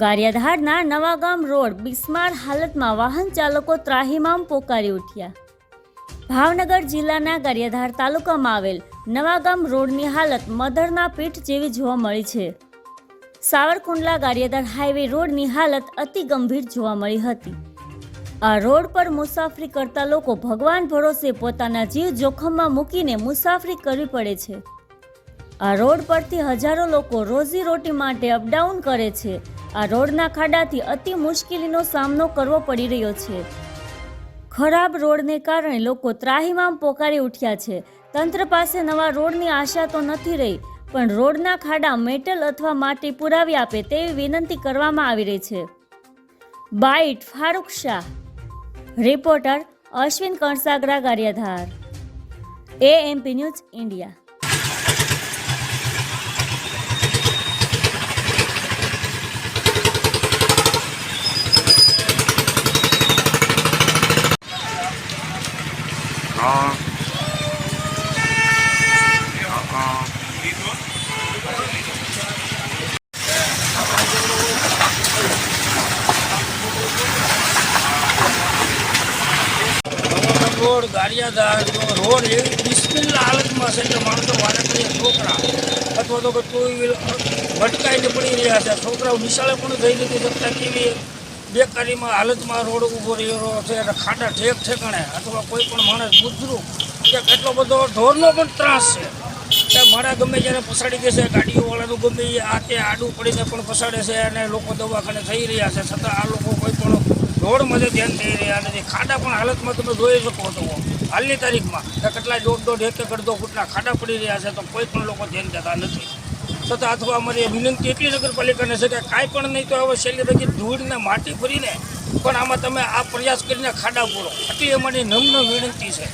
ગારિયાધારના Navagam road બિસ્માર હાલતમાં વાહન ચાલકો ત્રાહિમામ પોકારી ઉઠ્યા. ભાવનગર જિલ્લાના ગારિયાધાર તાલુકામાં આવેલ નવાગામ રોડની હાલત મધરના પીઠ જેવી જોવા મળી છે. સાવરકુંડલા ગારિયાધાર હાઈવે રોડની હાલત અતિ ગંભીર જોવા મળી હતી. આ રોડ પર મુસાફરી કરતા લોકો ભગવાન ભરોસે પોતાના જીવ જોખમમાં મૂકીને મુસાફરી કરવી પડે છે. આ રોડ પરથી હજારો લોકો રોજી રોટી માટે અપડાઉન કરે છે. આ રોડના ખાડાથી અતિ મુશ્કેલીનો સામનો કરવો પડી રહ્યો છે. ખરાબ રોડને કારણે લોકો ત્રાહિમામ પોકારી ઉઠ્યા છે. તંત્ર પાસે નવા રોડની આશા તો નથી રહી, પણ રોડના ખાડા મેટલ અથવા માટી પુરાવી આપે તેવી વિનંતી કરવામાં આવી રહી છે. Bite Farooq Shah. Reporter Ashwin Kansagara Gariyadhar. MP news India road Gariyadhar road એવી બિસ્મિલ્લા હાલતમાં છે કે માણસો વારે છોકરા અથવા તો ટુ વ્હીલર ભટકાઈને પડી રહ્યા છે. છોકરાઓ નિશાળે પણ થઈ નથી શકતા કેવી બેકારીમાં હાલતમાં રોડ ઊભો રહ્યો છે અને ખાડા ઠેક ઠેકાણે. અથવા કોઈ પણ માણસ ગુજરું, કે કેટલો બધો ઢોરનો પણ ત્રાસ છે. કે મારા ગમે જ્યારે પસાડી દેશે, ગાડીઓવાળાનું ગમે આ તે આડું પડીને પણ પસાડે છે અને લોકો દવાખાને થઈ રહ્યા છે. છતાં આ લોકો કોઈ પણ રોડમાં ધ્યાન થઈ રહ્યા નથી. ખાડા પણ હાલતમાં તમે જોઈ શકો છો. હાલની તારીખમાં કે કેટલા દોઢ દોઢ એક એક અડધો ફૂટના ખાડા પડી રહ્યા છે, તો કોઈ પણ લોકો ધ્યાન દેતા નથી. છતાં અથવા અમારી વિનંતી એટલી નગરપાલિકાને છે કે કાંઈ પણ નહીં તો હવે છેલ્લી લગી ધૂળને માટી ફરીને પણ આમાં તમે આ પ્રયાસ કરીને ખાડા પૂરો આટલી અમારી નમ્ન વિનંતી છે.